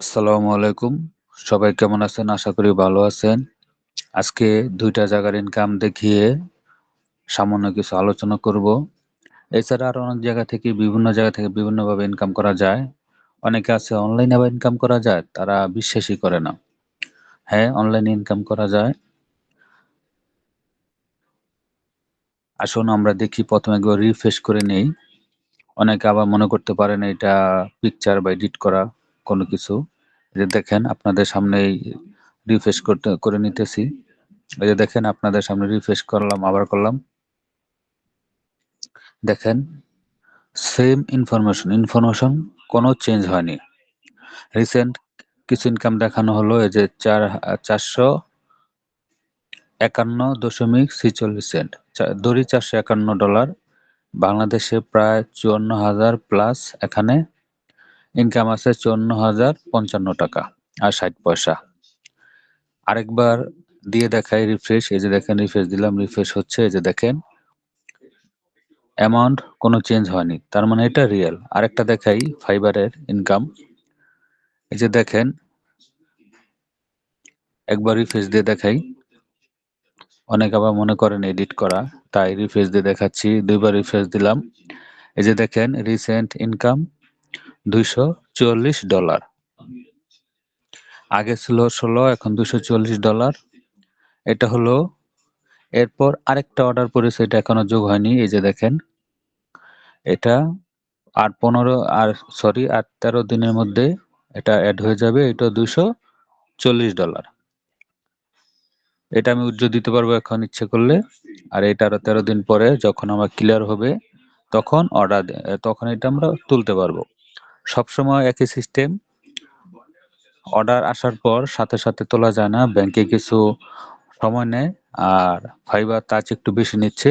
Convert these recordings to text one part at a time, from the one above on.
আসসালামু আলাইকুম। সবাই কেমন আছেন? আশা করি ভালো আছেন। আজকে দুইটা জায়গার ইনকাম দেখিয়ে সামান্য কিছু আলোচনা করব। এছাড়া আরও অনেক জায়গা থেকে বিভিন্ন জায়গা থেকে বিভিন্নভাবে ইনকাম করা যায়। অনেকে আছে অনলাইনে আবার ইনকাম করা যায়, তারা বিশ্বাসই করে না। হ্যাঁ, অনলাইনে ইনকাম করা যায়। আসুন আমরা দেখি প্রথমে রিফ্রেশ করে নেই। অনেকে আবার মনে করতে পারেন এটা পিকচার বা এডিট করা কোনো কিছু। যে দেখেন আপনাদের সামনেই রিফ্রেশ করতে করে নিতেছি। এই যে দেখেন আপনাদের সামনে রিফ্রেশ করলাম, আবার করলাম। দেখেন সেম ইনফরমেশন, ইনফরমেশন কোনো চেঞ্জ হয়নি। রিসেন্ট কিছু ইনকাম দেখানো হলো এই যে চার চারশো একান্ন দশমিক ৪৫১.৪৬ সেন্ট। দড়ি চারশো একান্ন ডলার বাংলাদেশে প্রায় ৫৪,০০০ প্লাস এখানে ইনকাম আছে ৳৫৪,০৫৫ আর ৬০ পয়সা। আরেকবার দিয়ে দেখাই রিফ্রেশ। এই যে দেখেন রিফ্রেশ দিলাম, রিফ্রেশ হচ্ছে। এই যে দেখেন অ্যামাউন্ট কোনো চেঞ্জ হয়নি। তার মানে এটা রিয়েল আরেকটা দেখাই ফাইবারের ইনকাম। এই যে দেখেন একবার রিফ্রেশ দিয়ে দেখাই। অনেক আবার মনে করেন এডিট করা, তাই রিফ্রেশ দিয়ে দেখাচ্ছি। ২ বার রিফ্রেশ দিলাম। এই যে দেখেন রিসেন্ট ইনকাম $২৪৪ আগে ছিল ১৬ এখন $২৪৪ এটা হলো, এরপর আরেকটা অর্ডার পড়েছে, এটা এখনও যোগ হয়নি। এই যে দেখেন এটা আর ১৫ আর সরি আর ১৩ দিনের মধ্যে এটা এড হয়ে যাবে। এটাও $২৪০ এটা আমি উইথড্র দিতে পারব এখন ইচ্ছে করলে। আর এটা আরও ১৩ দিন পরে যখন আমার ক্লিয়ার হবে, তখন অর্ডার তখন এটা আমরা তুলতে পারব। সবসময় একই সিস্টেম। অর্ডার আসার পর সাথে, সাথে তোলা যায় না। ব্যাংকে কিছু সময় নেয়। আর ফাইবার তার চেয়ে একটু বেশি নিচ্ছে।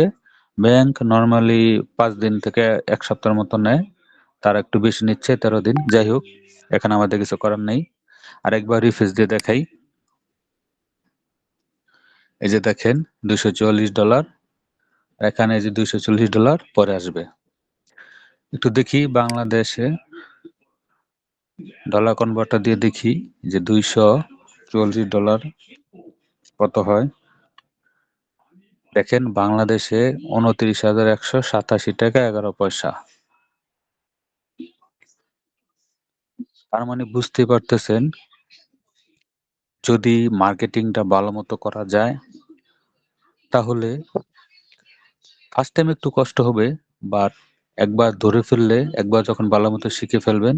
ব্যাংক নরমালি পাঁচ দিন থেকে এক সপ্তাহের মতো নেয়। তার একটু বেশি নিচ্ছে ১৩ দিন। যাই হোক, এখানে আমাদের কিছু করার নেই। আরেকবার রিফ্রেশ দিয়ে দেখাই। এই যে দেখেন $২৪৪ এখানে এই যে $২৪০ পরে আসবে। একটু দেখি বাংলাদেশে ডলার কনভার্টার দিয়ে দেখি যে $২৪০ কত হয়? দেখেন বাংলাদেশে $২৯,১৮৭.১১ তার মানে বুঝতেই পারতেছেন যদি মার্কেটিংটা ভালো মতো করা যায় তাহলে ফার্স্ট টাইম একটু কষ্ট হবে বাট একবার ধরে ফেললে একবার যখন ভালো মতো শিখে ফেলবেন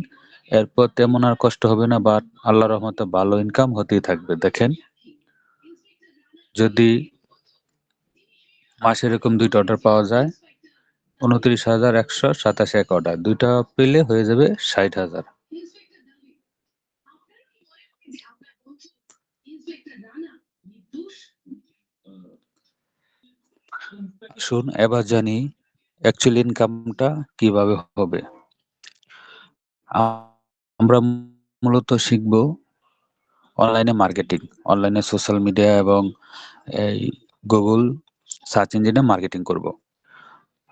এরপর তেমন আর কষ্ট হবে না বাট আল্লাহ রহমতে ভালো ইনকাম হতেই থাকবে। দেখেন যদি মাসে এরকম দুইটা অর্ডার পাওয়া যায়, ২৯,১৮৭ অর্ডার। দুইটা পেলে হয়ে যাবে ৬০,০০০। আসুন এবার জানি অ্যাকচুয়ালি ইনকামটা কীভাবে হবে? আমরা মূলত শিখব অনলাইনে মার্কেটিং। অনলাইনে সোশ্যাল মিডিয়া এবং এই গুগল সার্চ ইঞ্জিনে মার্কেটিং করব।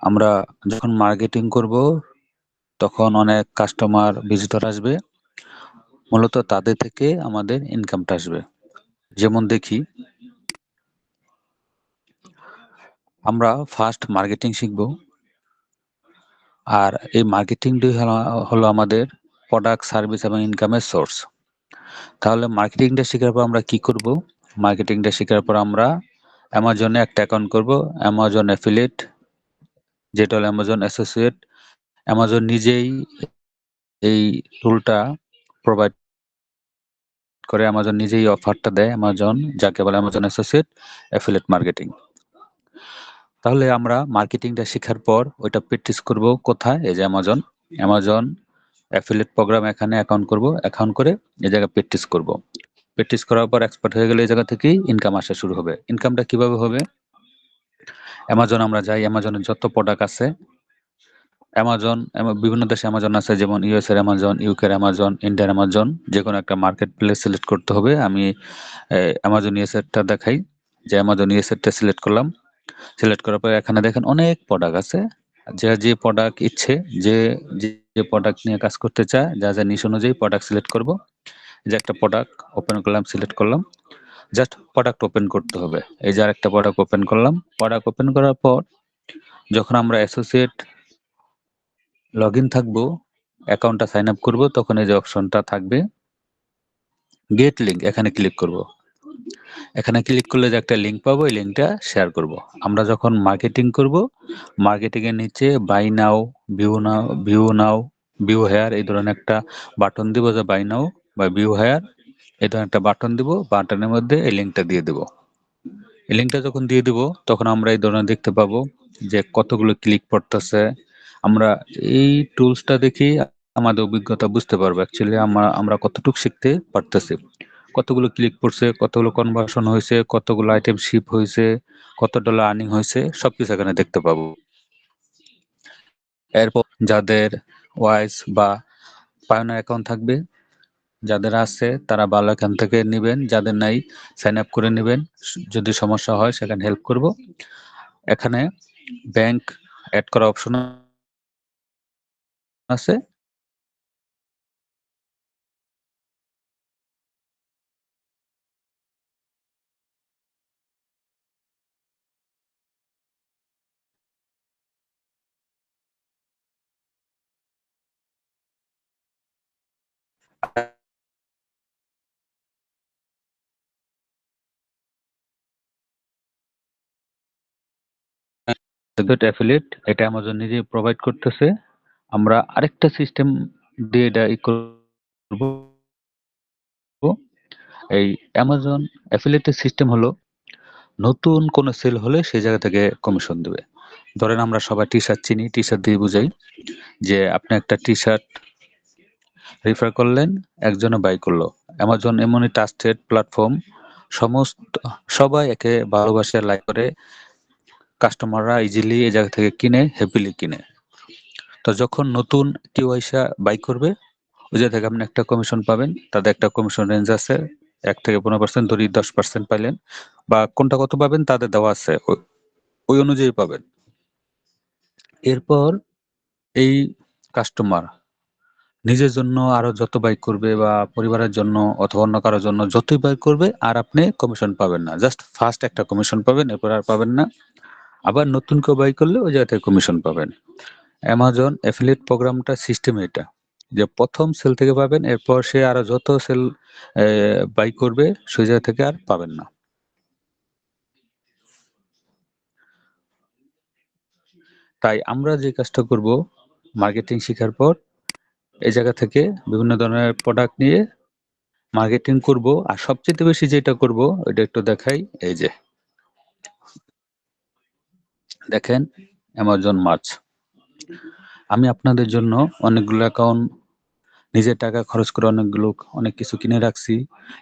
আমরা যখন মার্কেটিং করব, তখন অনেক কাস্টমার ভিজিটর আসবে। মূলত তাদের থেকে আমাদের ইনকামটা আসবে। যেমন দেখি, আমরা ফার্স্ট মার্কেটিং শিখব। আর এই মার্কেটিংটাই হলো হলো আমাদের প্রোডাক্ট, সার্ভিস এবং ইনকামের সোর্স। তাহলে মার্কেটিংটা শেখার পর আমরা কি করব? মার্কেটিংটা শেখার পর আমরা অ্যামাজনে একটা অ্যাকাউন্ট করব। অ্যামাজন অ্যাফিলিয়েট যেটা হলো অ্যামাজন অ্যাসোসিয়েট। অ্যামাজন নিজেই এই টুলটা প্রোভাইড করে। অ্যামাজন নিজেই অফারটা দেয়। অ্যামাজন যাকে বলে অ্যামাজন অ্যাসোসিয়েট অ্যাফিলিয়েট মার্কেটিং। তাহলে আমরা মার্কেটিংটা শেখার পর ওইটা প্র্যাকটিস করব কোথায়? এই যে অ্যামাজন। অ্যামাজন অ্যাফিলিয়েট প্রোগ্রাম এখানে অ্যাকাউন্ট করব। অ্যাকাউন্ট করে এই জায়গায় প্র্যাকটিস করব। প্র্যাকটিস করার পর এক্সপার্ট হয়ে গেলে এই জায়গা থেকেই ইনকাম আসা শুরু হবে। ইনকামটা কীভাবে হবে? অ্যামাজন আমরা যাই। অ্যামাজনের যত প্রোডাক্ট আছে অ্যামাজন বিভিন্ন দেশে অ্যামাজন আছে যেমন ইউএস এর অ্যামাজন, ইউকে এর অ্যামাজন, ইন্ডিয়ার অ্যামাজন যে কোনো একটা মার্কেট প্লেস সিলেক্ট করতে হবে। আমি অ্যামাজন ইউএস এরটা দেখাই। যে অ্যামাজন ইউএস এরটা সিলেক্ট করলাম। সিলেক্ট করার পরে এখানে দেখেন অনেক প্রোডাক্ট আছে। যার যে প্রোডাক্ট ইচ্ছে যে, যে প্রোডাক্ট নিয়ে কাজ করতে চায় যা, যা নিশ অনুযায়ী প্রোডাক্ট সিলেক্ট করব। যে একটা প্রোডাক্ট ওপেন করলাম সিলেক্ট করলাম জাস্ট প্রোডাক্ট ওপেন করতে হবে এই যে আরেকটা প্রোডাক্ট ওপেন করলাম প্রোডাক্ট ওপেন করার পর যখন আমরা অ্যাসোসিয়েট লগ ইন থাকব অ্যাকাউন্টটা সাইন আপ করব তখন এই যে অপশনটা থাকবে গেট লিঙ্ক এখানে ক্লিক করব এখানে ক্লিক করলে যে একটা লিঙ্ক পাবো, এই লিঙ্কটা শেয়ার করব। আমরা যখন মার্কেটিং করব মার্কেটিং এর নিচে buy now view now view now view here এই ধরনের একটা বাটন দিব যে বাই নাও বা ভিউ হেয়ার এই ধরনের একটা বাটন দিব বাটনের মধ্যে এই লিঙ্কটা দিয়ে দেব। এই লিঙ্কটা যখন দিয়ে দিব, তখন আমরা এই ধরনের দেখতে পাবো যে কতগুলো ক্লিক পড়তেছে। আমরা এই টুলসটা দেখি আমাদের অভিজ্ঞতা বুঝতে পারব। অ্যাকচুয়ালি আমরা আমরা কতটুকু শিখতে পারতেছি। কতগুলো ক্লিক পড়ছে কতগুলো কনভার্সন হয়েছে, কতগুলো আইটেম শিপ হয়েছে, কত ডলার আর্নিং হয়েছে, সবকিছু এখানে দেখতে পাবো। এরপর যাদের ওয়াইস বা পায়না অ্যাকাউন্ট থাকবে, যাদের আছে তারা ভালো এখান থেকে নেবেন, যাদের নাই সাইন আপ করে নেবেন। যদি সমস্যা হয় সেখানে হেল্প করব। এখানে ব্যাংক অ্যাড করা অপশন আছে। অ্যাফিলিয়েট এটা অ্যামাজন নিজে প্রোভাইড করতেছে। আমরা আরেকটা সিস্টেম দিয়ে এটা করব। এই অ্যামাজন সিস্টেম হলো, নতুন কোনো সেল হলে সেই জায়গা থেকে কমিশন দেবে। ধরেন আমরা সবাই টি শার্ট চিনি টি শার্ট দিয়ে বুঝাই যে আপনি একটা টি শার্ট রিফার করলেন একজনে বাই করল। অ্যামাজন এমনই ট্রাস্টেড প্ল্যাটফর্ম সমস্ত, সবাই একে ভালোবাসে লাইক করে কাস্টমাররা ইজিলি এই জায়গা থেকে কিনে হ্যাপিলি কিনে। তো যখন নতুন কেউ আইসা বাই করবে, ওই জায়গা থেকে আপনি একটা কমিশন পাবেন তাদের একটা কমিশন রেঞ্জ আছে, এক থেকে পনেরো পার্সেন্ট ধরি দশ পার্সেন্ট পাইলেন, বা কোনটা কত পাবেন তাদের দেওয়া আছে, ওই অনুযায়ী পাবেন। এরপর এই কাস্টমার নিজের জন্য আরও যত বাইক করবে বা পরিবারের জন্য অথবা অন্য কারোর জন্য যতই বাইক করবে, আর আপনি কমিশন পাবেন না। জাস্ট ফার্স্ট একটা কমিশন পাবেন, এরপর আর পাবেন না। আবার নতুন কেউ বাই করলে ওই জায়গা থেকে কমিশন পাবেন। অ্যামাজন অ্যাফিলিয়েট প্রোগ্রামটা সিস্টেম এটা। যে প্রথম সেল থেকে পাবেন, এরপর সে আরও যত সেল বাই করবে, সেই জায়গা থেকে আর পাবেন না। তাই আমরা যে কাজটা করব মার্কেটিং শেখার পর এই জায়গা থেকে বিভিন্ন ধরনের প্রোডাক্ট নিয়ে মার্কেটিং করব। আর সবচেয়ে বেশি যেটা করব ওইটা একটু দেখাই। এই যে, দেখেন অ্যামাজন মার্চ আমি আপনাদের জন্য অনেকগুলো অ্যাকাউন্ট নিজের টাকা খরচ করে অনেকগুলো, অনেক কিছু কিনে রাখছি।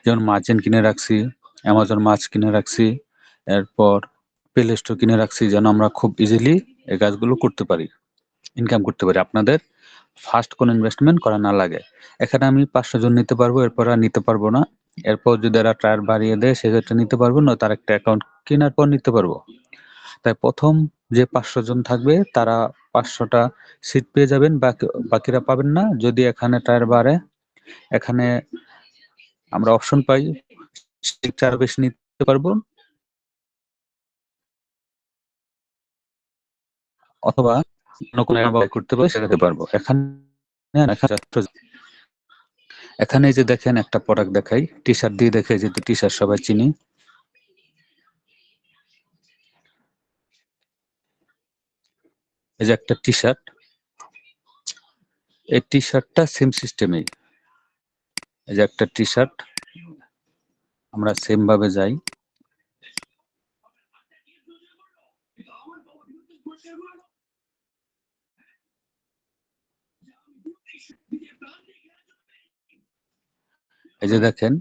যেমন মার্চেন কিনে রাখছি অ্যামাজন মাছ কিনে রাখছি, এরপর প্লে স্টোর কিনে রাখছি, যেন আমরা খুব ইজিলি এই কাজগুলো করতে পারি ইনকাম করতে পারি। আপনাদের ফার্স্ট কোনো ইনভেস্টমেন্ট করা না লাগে। এখানে আমি পাঁচশো জন নিতে পারব, এরপর আর নিতে পারব না। এরপর যদি এরা ট্রায়াল বাড়িয়ে দেয়, সেক্ষেত্রে নিতে পারব না, তার একটা অ্যাকাউন্ট কেনার পর নিতে পারব। তাই প্রথম যে পাঁচশো জন থাকবে, তারা পাঁচশোটা সিট পেয়ে যাবেন, বাকি, বাকিরা পাবেন না। যদি এখানে টায়ার বাড়ে, এখানে আমরা অপশন পাই আরও বেশি নিতে পারব। অথবা কোনো করতে পারব সেটাতে পারব। এখানে এখানে যে দেখেন একটা প্রোডাক্ট দেখাই। টি শার্ট দিয়ে দেখে যে টি শার্ট সবাই চিনি। এই যে একটা টি শার্ট এই টি শার্টটা সেম সিস্টেমে এই যে একটা টি শার্ট আমরা সেম ভাবে যাই। এই যে দেখেন,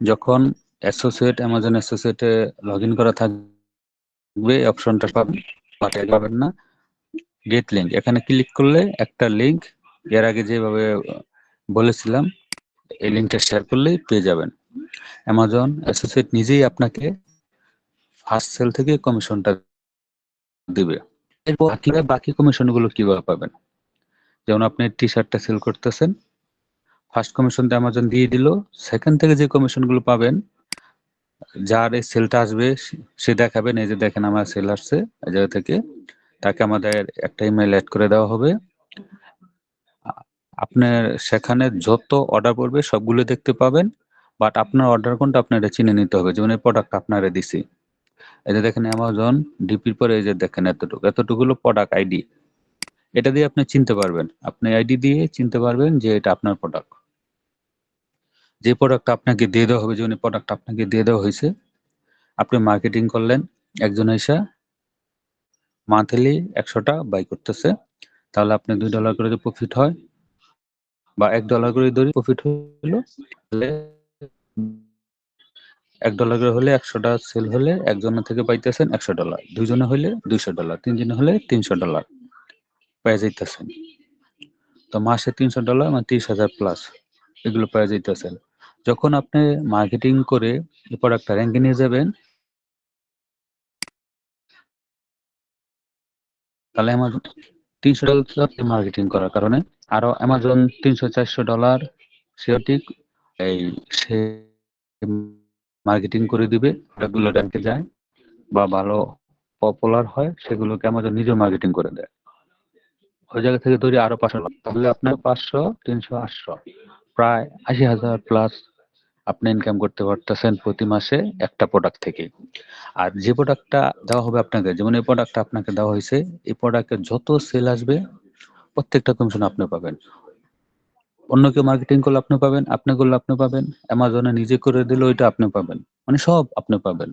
যখন অ্যাসোসিয়েট অ্যামাজন অ্যাসোসিয়েটে লগ ইন করা থাকবে অপশনটা পাবেন পাবেন না। গেট লিঙ্ক এখানে ক্লিক করলে একটা লিঙ্ক এর আগে যেভাবে বলেছিলাম, এই লিঙ্কটা শেয়ার করলেই পেয়ে যাবেন। অ্যামাজন অ্যাসোসিয়েট নিজেই আপনাকে ফার্স্ট সেল থেকে কমিশনটা দিবে। এরপর বাকি কমিশনগুলো কীভাবে পাবেন? যেমন আপনি টি শার্টটা সেল করতেছেন ফার্স্ট কমিশন অ্যামাজন দিয়ে দিল। সেকেন্ড থেকে যে কমিশনগুলো পাবেন, যার এই সেলটা আসবে, সে দেখাবেন। এই যে দেখেন আমার সেল আসছে এই জায়গা থেকে। তাকে আমাদের একটা ইমেল অ্যাড করে দেওয়া হবে। আপনার সেখানে যত অর্ডার পড়বে, সবগুলো দেখতে পাবেন। বাট আপনার অর্ডার কোনটা আপনারা চিনে নিতে হবে। যেমন এই প্রোডাক্ট আপনারা দিছি। এই যে দেখেন অ্যামাজন ডিপির পরে এই যে দেখেন এতটুকু। এতটুকু হলো প্রোডাক্ট আইডি এটা দিয়ে আপনি চিনতে পারবেন। আপনি আইডি দিয়ে চিনতে পারবেন যে এটা আপনার প্রোডাক্ট যে প্রোডাক্ট আপনাকে দিয়ে দেওয়া হবে যেমন প্রোডাক্ট আপনাকে দিয়ে দেওয়া হয়েছে, আপনি মার্কেটিং করলেন, একজন এসে মান্থলি একশোটা বাই করতেছে, তাহলে আপনি দুই ডলার করে যদি প্রফিট হয়, বা এক ডলার করে ধরি প্রফিট হলো, তাহলে এক ডলার করে হলে একশোটা সেল হলে একজনের থেকে পাইতেছেন একশো ডলার দুইজনে হলে দুইশো ডলার তিনজনে হলে তিনশো ডলার পাই যাইতেছেন। তো মাসে তিনশো ডলার মানে তিরিশ হাজার প্লাস এগুলো পাই যাইতেছেন। যখন আপনি মার্কেটিং করে প্রোডাক্টটা র্যাঙ্কে নিয়ে যাবেন, তাহলে অ্যামাজন তিনশো ডলার মার্কেটিং করার কারণে আরও অ্যামাজন তিনশো চারশো ডলার সেও ঠিক এই সে মার্কেটিং করে দিবে প্রোডাক্টগুলো র্যাঙ্কে যায় বা ভালো পপুলার হয়, সেগুলোকে অ্যামাজন নিজেও মার্কেটিং করে দেয়। ওই জায়গা থেকে তৈরি আরও পাঁচশো তাহলে আপনার পাঁচশো, তিনশো, আটশো, প্রায় আশি হাজার প্লাস আপনি ইনকাম করতে পারতেছেন প্রতি মাসে একটা প্রোডাক্ট থেকে। আর যে প্রোডাক্টটা দেওয়া হবে আপনাকে, যেমন এই প্রোডাক্টটা আপনাকে দেওয়া হয়েছে, এই প্রোডাক্টের যত সেল আসবে, প্রত্যেকটা কমিশন আপনি পাবেন। অন্য কেউ মার্কেটিং করলে আপনি পাবেন, আপনি করলে আপনি পাবেন অ্যামাজনে নিজে করে দিলে ওইটা আপনি পাবেন মানে সব আপনি পাবেন।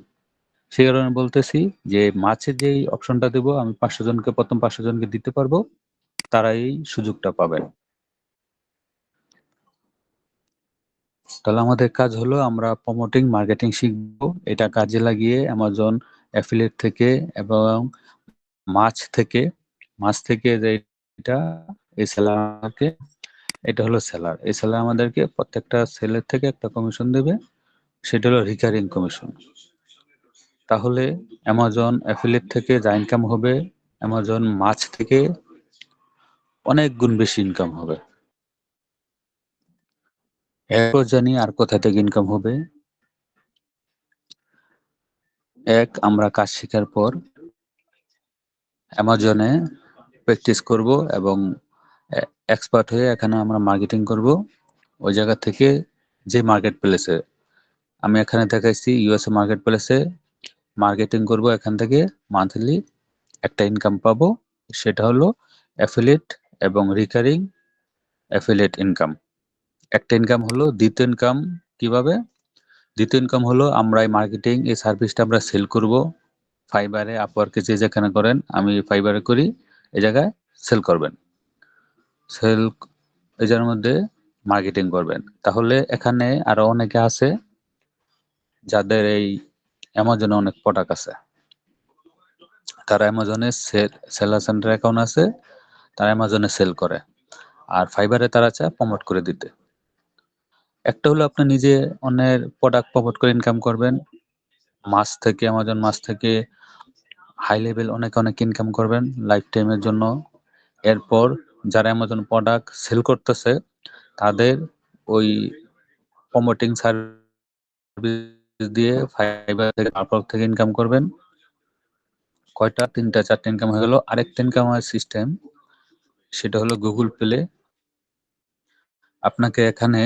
সেই কারণে বলতেছি যে মাছের যেই অপশনটা দেবো, আমি পাঁচশো জনকে, প্রথম পাঁচশো জনকে দিতে পারব তারা এই সুযোগটা পাবেন। তাহলে আমাদের কাজ হলো আমরা প্রমোটিং মার্কেটিং শিখব। এটা কাজে লাগিয়ে অ্যামাজন অ্যাফিলেট থেকে এবং মাছ থেকে মাছ থেকে যে এটা, এই সেলারকে এটা হলো সেলার এই সেলার আমাদেরকে প্রত্যেকটা সেলের থেকে একটা কমিশন দেবে, সেটা হলো রিকারিং কমিশন তাহলে অ্যামাজন অ্যাফিলেট থেকে যা ইনকাম হবে অ্যামাজন মাছ থেকে অনেক গুণ বেশি ইনকাম হবে। এরপর জানি আর কোথা থেকে ইনকাম হবে। এক, আমরা কাজ শেখার পর অ্যামাজনে প্র্যাকটিস করব এবং এক্সপার্ট হয়ে এখানে আমরা মার্কেটিং করব। ওই জায়গা থেকে যে মার্কেট প্লেসে আমি এখানে দেখাইছি ইউএসএ মার্কেট প্লেসে মার্কেটিং করব। এখান থেকে মান্থলি একটা ইনকাম পাবো। সেটা হলো অ্যাফিলেট এবং রিকারিং অ্যাফিলেট ইনকাম একটা ইনকাম হলো, দ্বিতীয় ইনকাম কীভাবে? দ্বিতীয় ইনকাম হলো, আমরা এই মার্কেটিং এই সার্ভিসটা আমরা সেল করব। ফাইবারে আপওয়ার্কে যে যেখানে করেন, আমি ফাইবারে করি, এই জায়গায় সেল করবেন। সেল এই জায়গার মধ্যে মার্কেটিং করবেন। তাহলে এখানে আরও অনেকে আছে, যাদের এই অ্যামাজনে অনেক প্রোডাক্ট আছে। তারা অ্যামাজনে সেল সেলার সেন্টার অ্যাকাউন্ট আছে, তারা অ্যামাজনে সেল করে। আর ফাইবারে তারা চায় প্রমোট করে দিতে। একটা হলো আপনি নিজে অন্যের প্রোডাক্ট প্রমোট করে ইনকাম করবেন। মাস থেকে অ্যামাজন মাস থেকে হাই লেভেল অনেক অনেক ইনকাম করবেন লাইফ টাইমের জন্য। এরপর যারা অ্যামাজন প্রোডাক্ট সেল করতেছে, তাদের ওই প্রমোটিং সার্ভিস দিয়ে ফাইবার থেকে তারপর থেকে ইনকাম করবেন। কয়টা? তিনটা, চারটে ইনকাম হয়ে গেল। আরেকটা ইনকাম হয় সিস্টেম সেটা হলো গুগল প্লে আপনাকে এখানে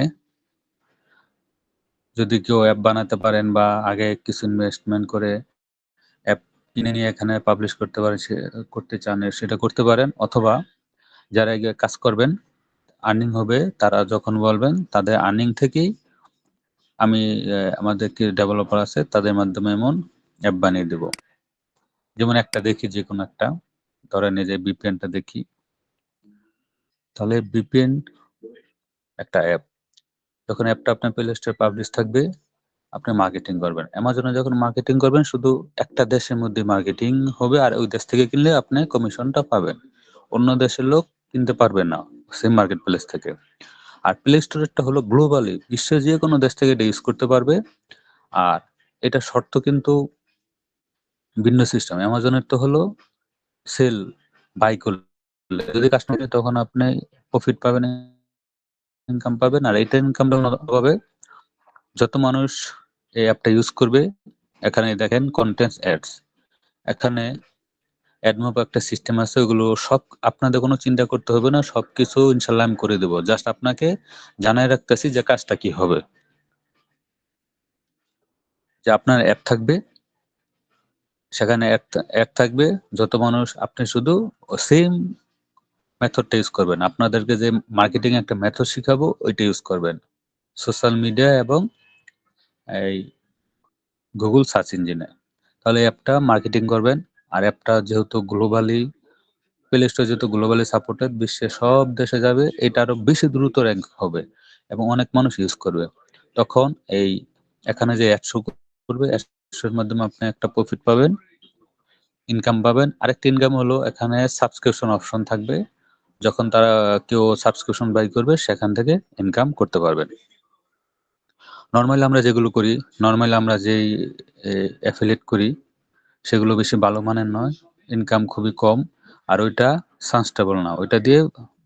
যদি কেউ অ্যাপ বানাতে পারেন বা আগে কিছু ইনভেস্টমেন্ট করে অ্যাপ কিনে নিয়ে এখানে পাবলিশ করতে পারেন করতে চান, সেটা করতে পারেন। অথবা যারা গিয়ে কাজ করবেন আর্নিং হবে, তারা যখন বলবেন, তাদের আর্নিং থেকেই আমি আমাদের কি ডেভেলপার আছে, তাদের মাধ্যমে এমন অ্যাপ বানিয়ে দেব। যেমন একটা দেখি যে কোনো একটা। ধরেন এই যে বিপিএনটা দেখি। তাহলে বিপিএন একটা অ্যাপ যখন অ্যাপটা আপনার প্লে স্টোরে পাবলিশ থাকবে, আপনি মার্কেটিং করবেন। অ্যামাজনে যখন মার্কেটিং করবেন, শুধু একটা দেশের মধ্যে মার্কেটিং হবে আর ওই দেশ থেকে কিনলে আপনি কমিশনটা পাবেন। অন্য দেশের লোক কিনতে পারবে না সেম মার্কেট প্লেস থেকে। আর প্লে স্টোরেরটা হলো গ্লোবালি বিশ্বের যে কোনো দেশ থেকে এটা ইউজ করতে পারবে। আর এটা শর্ত কিন্তু ভিন্ন সিস্টেম অ্যামাজনের তো হলো সেল বাই করলে। যদি কাস্টমার তখন আপনি প্রফিট পাবেন ইনকাম পাবেন আর এইটা ইনকামটা পাবে। যত মানুষ এই অ্যাপটা ইউজ করবে এখানে দেখেন কন্টেন্ট অ্যাডস এখানে অ্যাডমোপ একটা সিস্টেম আছে ওগুলো সব আপনাদের কোনো চিন্তা করতে হবে না সবকিছু ইনশাল্লাহ আমি করে দেবো। জাস্ট আপনাকে জানাই রাখতেছি যে কাজটা কি হবে। যে আপনার অ্যাপ থাকবে সেখানে অ্যাড থাকবে। যত মানুষ আপনি শুধু সেম মেথডটা ইউজ করবেন। আপনাদেরকে যে মার্কেটিং একটা মেথড শিখাবো, ওইটা ইউজ করবেন। সোশ্যাল মিডিয়া এবং এই গুগল সার্চ ইঞ্জিনে তাহলে অ্যাপটা মার্কেটিং করবেন। আর অ্যাপটা যেহেতু গ্লোবালি প্লে স্টোর যেহেতু গ্লোবালি সাপোর্টেড বিশ্বের সব দেশে যাবে, এটা আরও বেশি দ্রুত র্যাঙ্ক হবে এবং অনেক মানুষ ইউজ করবে। তখন এই এখানে যে অ্যাডশো করবে অ্যাডশোর মাধ্যমে আপনি একটা প্রফিট পাবেন ইনকাম পাবেন। আরেকটা ইনকাম হলো এখানে সাবস্ক্রিপশন অপশন থাকবে। যখন তারা কেউ সাবস্ক্রিপশন বাই করবে, সেখান থেকে ইনকাম করতে পারবেন। নর্মালি আমরা যেগুলো করি নর্মালি আমরা যেই অ্যাফিলেট করি, সেগুলো বেশি ভালো মানের নয় ইনকাম খুবই কম, আর ওইটা সানস্টেবল না। ওইটা দিয়ে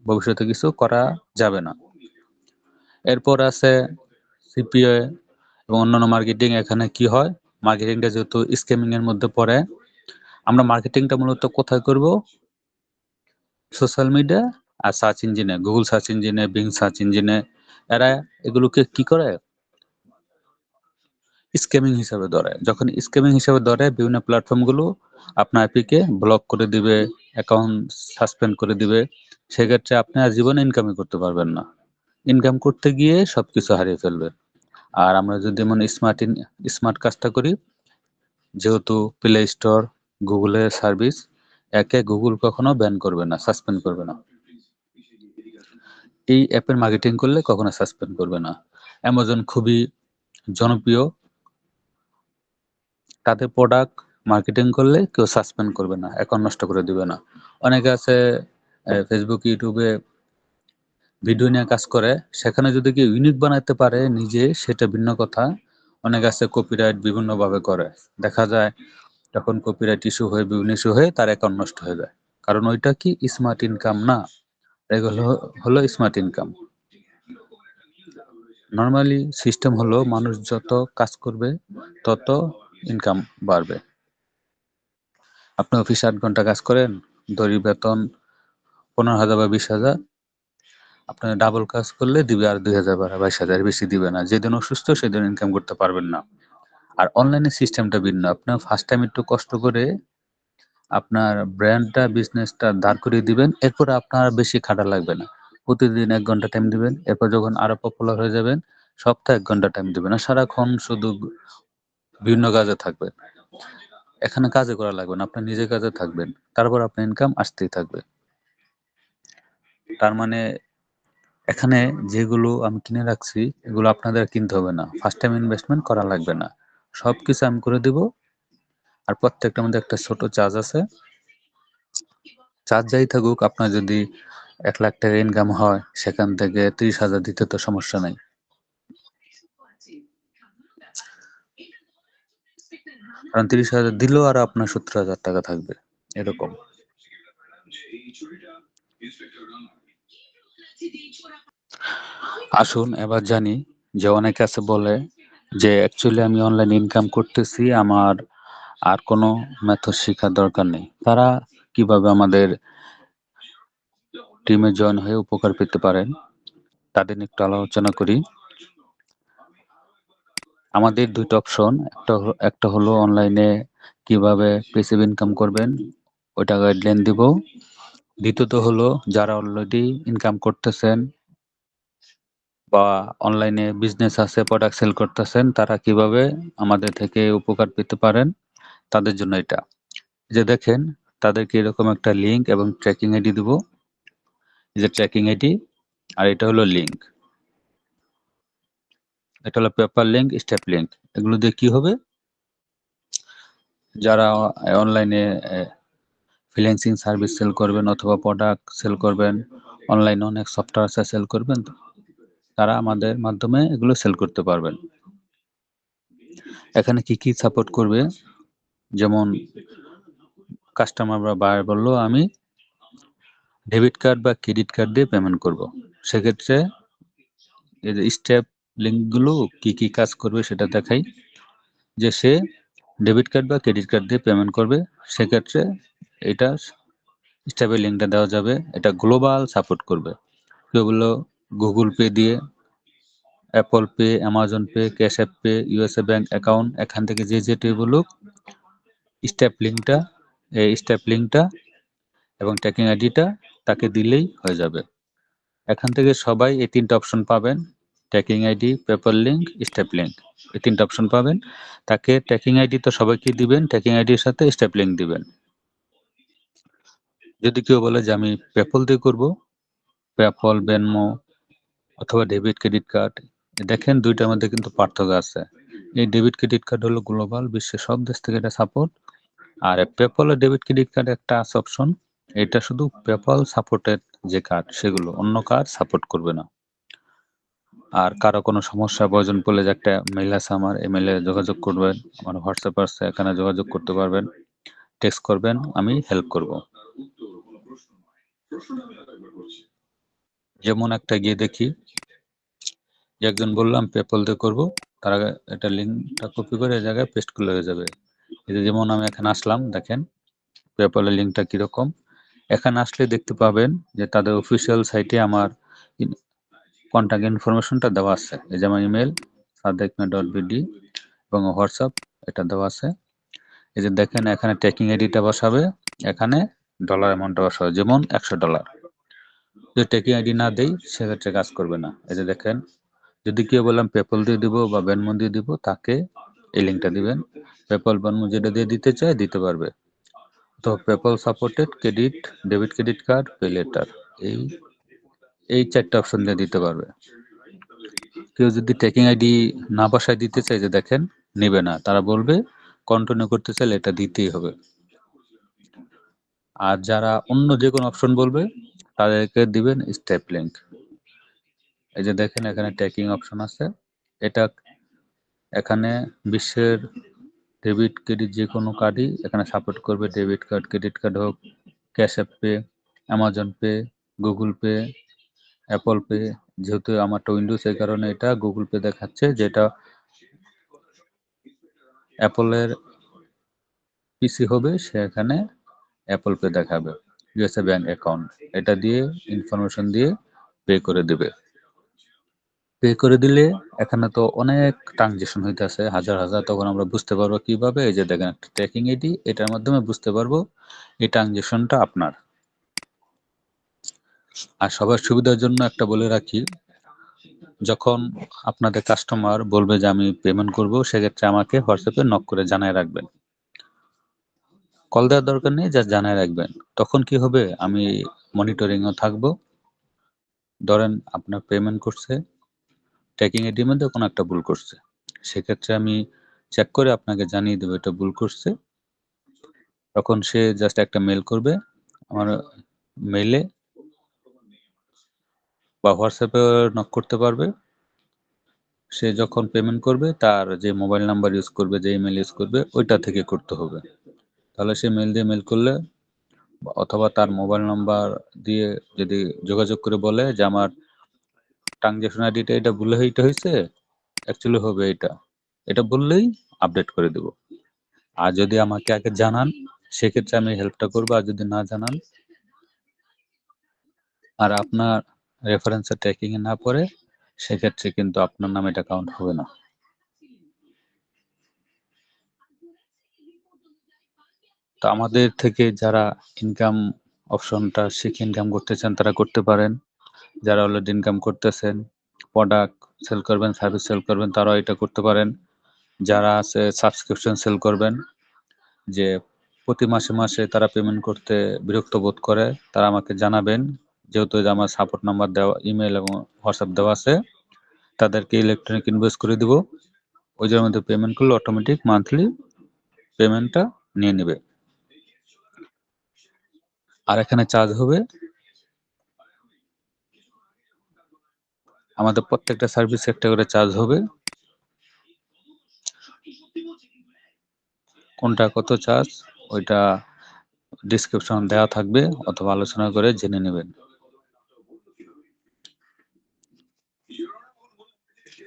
ভবিষ্যতে কিছু করা যাবে না। এরপর আছে সিপিএ এবং অন্যান্য মার্কেটিং এখানে কি হয়? মার্কেটিংটা যেহেতু স্ক্যামিং এর মধ্যে পড়ে, আমরা মার্কেটিংটা মূলত কোথায় করব? সোশ্যাল মিডিয়া আর সার্চ ইঞ্জিনে গুগল সার্চ ইঞ্জিনে বিং সার্চ ইঞ্জিনে এরা এগুলোকে কি করে? স্ক্যামিং হিসাবে ধরে। যখন স্ক্যামিং হিসাবে ধরে, বিভিন্ন প্ল্যাটফর্মগুলো আপনার অ্যাপিকে ব্লক করে দিবে অ্যাকাউন্ট সাসপেন্ড করে দিবে, সেক্ষেত্রে আপনি আর জীবনে ইনকামই করতে পারবেন না। ইনকাম করতে গিয়ে সবকিছু হারিয়ে ফেলবেন আর আমরা যদি এমন স্মার্ট স্মার্ট কাজটা করি, যেহেতু প্লে স্টোর গুগলের সার্ভিস একে গুগল কখনো ব্যান করবে না সাসপেন্ড করবে না। এই অ্যাপের মার্কেটিং করলে কখনো সাসপেন্ড করবে না। অ্যামাজন খুবই জনপ্রিয়। তাদের প্রোডাক্ট মার্কেটিং করলে কেউ সাসপেন্ড করবে না অ্যাকাউন্ট নষ্ট করে দিবে না। অনেকে আছে ফেসবুক ইউটিউবে ভিডিও নিয়ে কাজ করে, সেখানে যদি কেউ ইউনিক বানাতে পারে নিজে, সেটা ভিন্ন কথা। অনেক আছে কপিরাইট বিভিন্নভাবে করে। দেখা যায় যখন কপিরাইট ইস্যু হয়ে, বিভিন্ন ইস্যু হয়ে তার অ্যাকাউন্ট নষ্ট হয়ে যায়। কারণ ওইটা কি স্মার্ট ইনকাম না? এগুলো হলো স্মার্ট ইনকাম নর্মালি সিস্টেম হলো মানুষ যত কাজ করবে, তত ইনকাম বাড়বে। আপনি অফিসে আট ঘণ্টা কাজ করেন, দড়ি বেতন পনেরো হাজার বা বিশ হাজার। আপনার ডাবল কাজ করলে দিবে আর দুই হাজার বা বাইশ হাজার, বেশি দিবে না। যেদিন অসুস্থ, সেদিন ইনকাম করতে পারবেন না। আর অনলাইনে সিস্টেমটা ভিন্ন। আপনার ফার্স্ট টাইম একটু কষ্ট করে আপনার ব্র্যান্ডটা বিজনেসটা দাঁড় করিয়ে দিবেন, এরপর আপনার বেশি খাটা লাগবে না। প্রতিদিন এক ঘণ্টা টাইম দিবেন, এরপর যখন আরও পপুলার হয়ে যাবেন, সপ্তাহে এক ঘণ্টা টাইম দিবেন। আর সারাক্ষণ শুধু বিভিন্ন কাজে থাকবেন। এখানে কাজে করা লাগবে না, আপনার নিজের কাজে থাকবেন। তারপর আপনার ইনকাম আসতেই থাকবে। তার মানে এখানে যেগুলো আমি কিনে রাখছি, এগুলো আপনাদের কিনতে হবে না। ফার্স্ট টাইম ইনভেস্টমেন্ট করা লাগবে না। সব কিছু আমি করে দিব। আর প্রত্যেকটার মধ্যে একটা ছোট চার্জ আছে। চার্জ যাই থাকুক, আপনার যদি এক লাখ টাকা ইনকাম হয়, সেখান থেকে ত্রিশ হাজার দিতে তো সমস্যা নাই। কারণ তিরিশ হাজার দিলেও আর আপনার সত্তর হাজার টাকা থাকবে, এরকম। আসুন, এবার জানি যে অনেকে আছে বলে যে অ্যাকচুয়ালি আমি অনলাইন ইনকাম করতেছি, আমার আর কোনো মেথড শেখার দরকার নেই। তারা কীভাবে আমাদের টিমে জয়েন হয়ে উপকার পেতে পারেন তাদের একটু আলোচনা করি। আমাদের দুইটা অপশন একটা একটা হলো অনলাইনে কীভাবে পেসিভ ইনকাম করবেন, ওইটা গাইডলাইন দিব। দ্বিতীয়ত হলো, যারা অলরেডি ইনকাম করতেছেন বা অনলাইনে বিজনেস আছে প্রোডাক্ট সেল করতেছেন, তারা কীভাবে আমাদের থেকে উপকার পেতে পারেন? তাদের জন্য এটা। যে দেখেন, তাদেরকে এরকম একটা লিংক এবং ট্র্যাকিং আইডি দিব। যে ট্র্যাকিং আইডি আর এটা হলো লিঙ্ক এটা হলো পেপার লিঙ্ক স্টেপ লিঙ্ক এগুলো দিয়ে কি হবে? যারা অনলাইনে ফ্রিল্যান্সিং সার্ভিস সেল করবেন অথবা প্রোডাক্ট সেল করবেন অনলাইনে অনেক সফটওয়্যার সেল করবেন তারা আমাদের মাধ্যমে এগুলো সেল করতে পারবেন। এখানে কি কি সাপোর্ট করবে? যেমন কাস্টমার বা বায়ার বলল, আমি ডেবিট কার্ড বা ক্রেডিট কার্ড দিয়ে পেমেন্ট করব। সেক্ষেত্রে স্টেপ লিঙ্কগুলো কি কি কাজ করবে সেটা দেখাই। যে সে ডেবিট কার্ড বা ক্রেডিট কার্ড দিয়ে পেমেন্ট করবে, সেক্ষেত্রে এটা স্টেপের লিঙ্কটা দেওয়া যাবে। এটা গ্লোবাল সাপোর্ট করবে। যেগুলো গুগল পে দিয়ে Apple Pay Amazon Pay Cash App Pay USA bank account এখান থেকে যে যেটি বলুক স্টেপ লিঙ্কটা এই স্টেপ লিঙ্কটা এবং ট্র্যাকিং আইডিটা তাকে দিলেই হয়ে যাবে। এখান থেকে সবাই এই তিনটা অপশন পাবেন tracking ID paper link step link এই তিনটা অপশন পাবেন। তাকে ট্র্যাকিং আইডি তো সবাইকে দিবেন ট্র্যাকিং আইডির সাথে স্টেপ লিঙ্ক দিবেন। যদি কেউ বলে যে আমি পেপল দিয়ে করব পেপল বেনমো অথবা ডেবিট ক্রেডিট কার্ড দেখেন দুইটার মধ্যে কিন্তু পার্থক্য আছে। এই ডেবিট ক্রেডিট কার্ড হলো গ্লোবাল বিশ্বের সব দেশ থেকে এটা সাপোর্ট আর পেপল ডেবিট ক্রেডিট কার্ড একটা আছে অপশন এটা শুধু পেপল সাপোর্টেড যে কার্ড সেগুলো, অন্য কার্ড সাপোর্ট করবে না। আর কারও কোনো সমস্যা, প্রয়োজন পড়লে যে একটা মেল আছে আমার, এই মেইলে যোগাযোগ করবেন, আমার হোয়াটসঅ্যাপ আছে, এখানে যোগাযোগ করতে পারবেন টেক্সট করবেন, আমি হেল্প করব। যেমন একটা গিয়ে দেখি একজন বললাম পেপল দিয়ে করব। তার আগে এটা লিঙ্কটা কপি করে এই জায়গায় পেস্ট হয়ে যাবে। এই যে যেমন আমি এখানে আসলাম, দেখেন পেপলের লিঙ্কটা কীরকম। এখানে আসলে দেখতে পাবেন যে তাদের অফিসিয়াল সাইটে আমার কন্ট্যাক্ট ইনফরমেশনটা দেওয়া আছে। এই যে আমার ইমেল সাদেকনা ডট বিডি এবং হোয়াটসঅ্যাপ এটা দেওয়া আছে। এই যে দেখেন, এখানে ট্র্যাকিং আইডিটা বসাবে, এখানে ডলার অ্যামাউন্টটা বসাবে, যেমন একশো ডলার যদি ট্র্যাকিং আইডি না দেই, সেক্ষেত্রে কাজ করবে না। এই যে দেখেন যদি কেউ বললাম পেপল দিয়ে দিব বা ব্যানমো দিয়ে দিব, তাকে এই লিঙ্কটা দিবেন। পেপল ব্যানমো যেটা দিয়ে দিতে চায় দিতে পারবে। তো PayPal supported credit debit credit card pay later এই এই চারটা অপশন দিয়ে দিতে পারবে। কেউ যদি ট্রেকিং আইডি না বাসায় দিতে চায় যে দেখেন, নেবে না, তারা বলবে কন্টিনিউ করতে চাইলে এটা দিতেই হবে। আর যারা অন্য যে কোনো অপশন বলবে, তাদেরকে দিবেন স্টেপ লিঙ্ক এই যে দেখেন এখানে ট্র্যাকিং অপশন আছে। এটা এখানে বিশ্বের ডেবিট ক্রেডিট যে কোনো কার্ডই এখানে সাপোর্ট করবে। ডেবিট কার্ড ক্রেডিট কার্ড হোক Cash App Pay Amazon Pay Google Pay Apple Pay যেহেতু আমারটা উইন্ডোজ এই কারণে এটা গুগল পে দেখাচ্ছে, যেটা অ্যাপলের পিসি হবে সেখানে অ্যাপল পে দেখাবে। ইউএসএ ব্যাংক অ্যাকাউন্ট এটা দিয়ে ইনফরমেশন দিয়ে পে করে দিবে। পে করে দিলে এখানে তো অনেক ট্রানজেকশন হইতেছে, হাজার হাজার, তখন আমরা বুঝতে পারব কীভাবে। এই যে দেখেন একটা ট্র্যাকিং আইডি এটার মাধ্যমে বুঝতে পারব এই ট্রানজেকশনটা আপনার। আর সবার সুবিধার জন্য একটা বলে রাখি, যখন আপনাদের কাস্টমার বলবে যে আমি পেমেন্ট করব, সেক্ষেত্রে আমাকে হোয়াটসঅ্যাপে নক করে জানায় রাখবেন। কল দেওয়ার দরকার নেই যা জানায় রাখবেন। তখন কি হবে? আমি মনিটরিংও থাকব। ধরেন আপনার পেমেন্ট করছে ট্র্যাকিং এর মধ্যে কোনো একটা ভুল করছে। সেক্ষেত্রে আমি চেক করে আপনাকে জানিয়ে দেবো এটা ভুল করছে। তখন সে জাস্ট একটা মেল করবে। আমার মেলে বা হোয়াটসঅ্যাপে নক করতে পারবে। সে যখন পেমেন্ট করবে, তার যে মোবাইল নাম্বার ইউজ করবে, যে ইমেল ইউজ করবে, ওইটা থেকে করতে হবে। তাহলে সে মেল দিয়ে মেল করলে অথবা তার মোবাইল নাম্বার দিয়ে যদি যোগাযোগ করে বলে যে আমার ট্রানজ্যাকশন আইডিটা এটা ভুলে এইটা হয়েছে অ্যাকচুয়ালি হবে এটা। এটা বললেই আপডেট করে দেব। আর যদি আমাকে আগে জানান, সেক্ষেত্রে আমি হেল্পটা করব, আর যদি না জানান, আর আপনার রেফারেন্সে ট্র্যাকিং এ না পড়ে, সেক্ষেত্রে কিন্তু আপনার নামে এটা কাউন্ট হবে না। তো আমাদের থেকে যারা ইনকাম অপশনটা শিখে ইনকাম করতে চান, তারা করতে পারেন। যারা অলরেডি ইনকাম করতেছেন প্রোডাক্ট সেল করবেন সার্ভিস সেল করবেন, তারাও এটা করতে পারেন। যারা আছে সাবস্ক্রিপশন সেল করবেন, যে প্রতি মাসে মাসে তারা পেমেন্ট করতে বিরক্ত বোধ করে, তারা আমাকে জানাবেন। যেহেতু আমার সাপোর্ট নাম্বার দেওয়া ইমেল এবং হোয়াটসঅ্যাপ দেওয়া আছে, তাদেরকে ইলেকট্রনিক ইনভয়েস করে দিব। ওই যার মধ্যে পেমেন্ট করলে অটোমেটিক মান্থলি পেমেন্টটা নিয়ে নেবে। আর এখানে চার্জ হবে আমাদের প্রত্যেকটা সার্ভিস একটা করে চার্জ হবে। কোনটা কত চার্জ ওইটা ডিসক্রিপশন দেওয়া থাকবে, অথবা আলোচনা করে জেনে নেবেন।